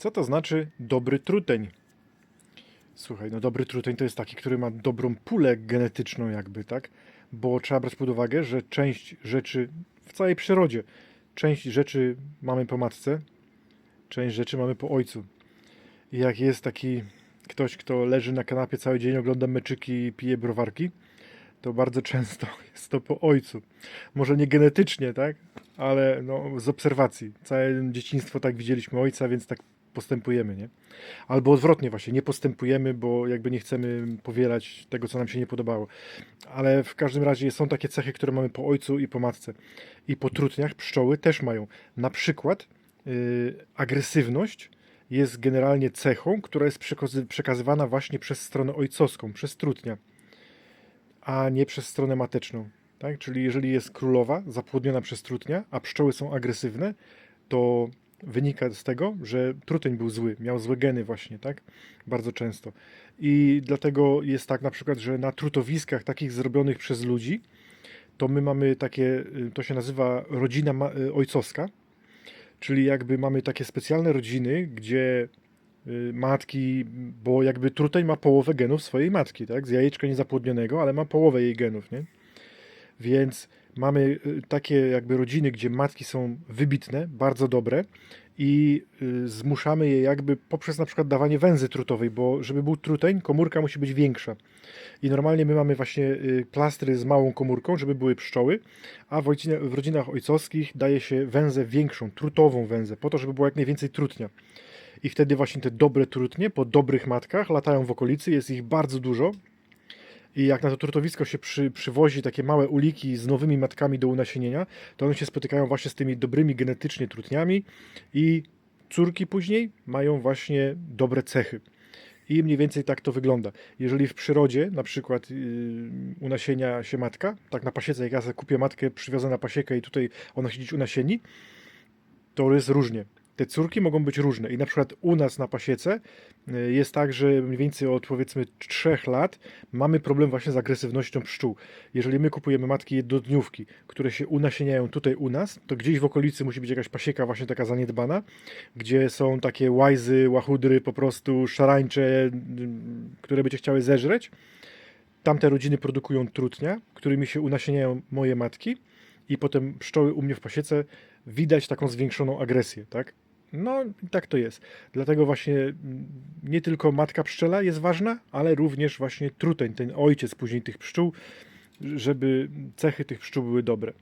Co to znaczy dobry truteń? Słuchaj, no dobry truteń to jest taki, który ma dobrą pulę genetyczną jakby, tak? Bo trzeba brać pod uwagę, że część rzeczy w całej przyrodzie, część rzeczy mamy po matce, część rzeczy mamy po ojcu. I jak jest taki ktoś, kto leży na kanapie cały dzień, ogląda meczyki i pije browarki, to bardzo często jest to po ojcu. Może nie genetycznie, tak? Ale no, z obserwacji. Całe dzieciństwo tak widzieliśmy ojca, więc tak postępujemy, nie? Albo odwrotnie właśnie, nie postępujemy, bo jakby nie chcemy powielać tego, co nam się nie podobało. Ale w każdym razie są takie cechy, które mamy po ojcu i po matce. I po trutniach pszczoły też mają. Na przykład yy, agresywność jest generalnie cechą, która jest przekazy- przekazywana właśnie przez stronę ojcowską, przez trutnia, a nie przez stronę mateczną. Tak? Czyli jeżeli jest królowa zapłodniona przez trutnia, a pszczoły są agresywne, to wynika z tego, że truteń był zły, miał złe geny właśnie, tak? Bardzo często. I dlatego jest tak na przykład, że na trutowiskach takich zrobionych przez ludzi, to my mamy takie, y, to się nazywa rodzina y, ojcowska, czyli jakby mamy takie specjalne rodziny, gdzie y, matki, bo jakby truteń ma połowę genów swojej matki, tak? Z jajeczka niezapłodnionego, ale ma połowę jej genów, nie? Więc mamy y, takie jakby rodziny, gdzie matki są wybitne, bardzo dobre i y, zmuszamy je jakby poprzez na przykład dawanie węzy trutowej, bo żeby był truteń, komórka musi być większa. I normalnie my mamy właśnie y, plastry z małą komórką, żeby były pszczoły, a w, w rodzinach ojcowskich daje się węzę większą, trutową węzę, po to, żeby było jak najwięcej trutnia. I wtedy właśnie te dobre trutnie po dobrych matkach latają w okolicy, jest ich bardzo dużo. I jak na to trutowisko się przy, przywozi takie małe uliki z nowymi matkami do unasienienia, to one się spotykają właśnie z tymi dobrymi genetycznie trutniami i córki później mają właśnie dobre cechy. I mniej więcej tak to wygląda. Jeżeli w przyrodzie na przykład yy, unasienia się matka, tak na pasiece, jak ja kupię matkę, przywiozę na pasiekę i tutaj ona siedzieć unasieni, to jest różnie. Te córki mogą być różne i na przykład u nas na pasiece y, jest tak, że mniej więcej od powiedzmy 3 lat mamy problem właśnie z agresywnością pszczół. Jeżeli my kupujemy matki jednodniówki, które się unasieniają tutaj u nas, to gdzieś w okolicy musi być jakaś pasieka właśnie taka zaniedbana, gdzie są takie łajzy, łachudry, po prostu szarańcze, mm, które cię chciały zeżreć. Tamte rodziny produkują trutnia, którymi się unasieniają moje matki i potem pszczoły u mnie w pasiece widać taką zwiększoną agresję, tak? No, tak to jest. Dlatego właśnie mm, nie tylko matka pszczela jest ważna, ale również właśnie truteń, ten ojciec później tych pszczół, żeby cechy tych pszczół były dobre.